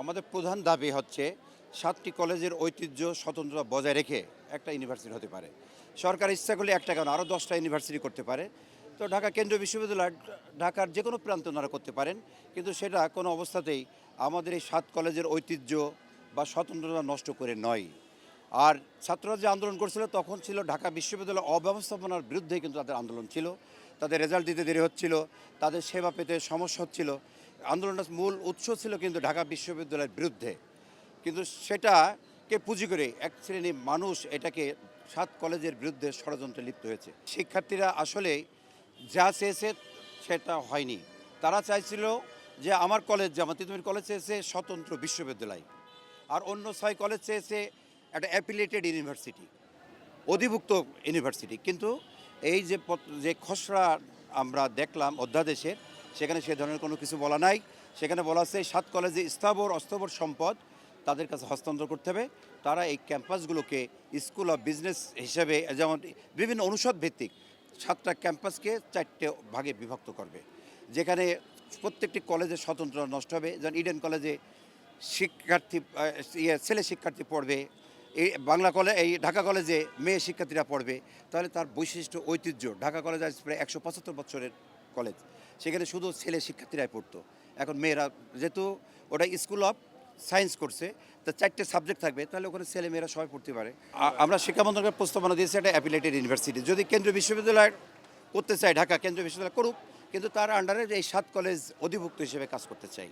আমাদের প্রধান দাবি হচ্ছে সাতটি কলেজের ঐতিহ্য স্বতন্ত্রতা বজায় রেখে একটা ইউনিভার্সিটি হতে পারে। সরকার ইচ্ছা করলে একটা কেন? আরও দশটা ইউনিভার্সিটি করতে পারে। তো ঢাকা কেন্দ্রীয় বিশ্ববিদ্যালয়, ঢাকার যে কোনো প্রান্তে ওনারা করতে পারেন। কিন্তু সেটা কোনো অবস্থাতেই আমাদের এই সাত কলেজের ঐতিহ্য বা স্বতন্ত্রতা নষ্ট করে নয়। আর ছাত্ররা যে আন্দোলন করছিল, তখন ছিল ঢাকা বিশ্ববিদ্যালয় অব্যবস্থাপনার বিরুদ্ধে কিন্তু তাদের আন্দোলন ছিল। তাদের রেজাল্ট দিতে দেরি হচ্ছিল, তাদের সেবা পেতে সমস্যা হচ্ছিল। আন্দোলনটার মূল উৎস ছিল কিন্তু ঢাকা বিশ্ববিদ্যালয়ের বিরুদ্ধে। কিন্তু সেটাকে পুঁজি করে এক শ্রেণির মানুষ এটাকে সাত কলেজের বিরুদ্ধে ষড়যন্ত্রে লিপ্ত হয়েছে। শিক্ষার্থীরা আসলে যা চেয়েছে সেটা হয়নি। তারা চাইছিল যে আমার কলেজ যেমন তিতুমির কলেজ চেয়েছে স্বতন্ত্র বিশ্ববিদ্যালয়। আর অন্য ছয় কলেজ চেয়েছে একটা অ্যাপিলেটেড ইউনিভার্সিটি অধিভুক্ত ইউনিভার্সিটি কিন্তু এই যে যে খসড়া আমরা দেখলাম অধ্যাদেশের সেখানে সে ধরনের কোনো কিছু বলা নাই। সেখানে বলা আছে, সাত কলেজে স্থাবর, অস্থাবর সম্পদ তাদের কাছে হস্তান্তর করতে হবে। তারা এই ক্যাম্পাসগুলোকে স্কুল অফ বিজনেস হিসেবে, যেমন বিভিন্ন অনুষদ ভিত্তিক সাতটা ক্যাম্পাসকে চারটে ভাগে বিভক্ত করবে। যেখানে প্রত্যেকটি কলেজে স্বতন্ত্র নষ্ট হবে। যেমন ইডেন কলেজে শিক্ষার্থী ইয়ে ছেলে শিক্ষার্থী পড়বে। এই বাংলা কলেজ এই ঢাকা কলেজে মেয়ে শিক্ষার্থীরা পড়বে। তাহলে তার বৈশিষ্ট্য, ঐতিহ্য, ঢাকা কলেজ আজ প্রায় একশো পঁচাত্তর বছরের কলেজ। সেখানে শুধু ছেলে শিক্ষার্থীরাই পড়তো। এখন মেয়েরা, যেহেতু ওটা স্কুল অফ সায়েন্স করছে তা চারটে সাবজেক্ট থাকবে, তাহলে ওখানে ছেলে মেয়েরা সবাই পড়তে পারে। আমরা শিক্ষা মন্ত্রণালয়ের প্রস্তাবনা দিয়েছি একটা অ্যাপিলেটেড ইউনিভার্সিটি যদি কেন্দ্রীয় বিশ্ববিদ্যালয় করতে চায়, ঢাকা কেন্দ্রীয় বিশ্ববিদ্যালয় করুক, কিন্তু তার আন্ডারে এই সাত কলেজ অধিভুক্ত হিসেবে কাজ করতে চাই।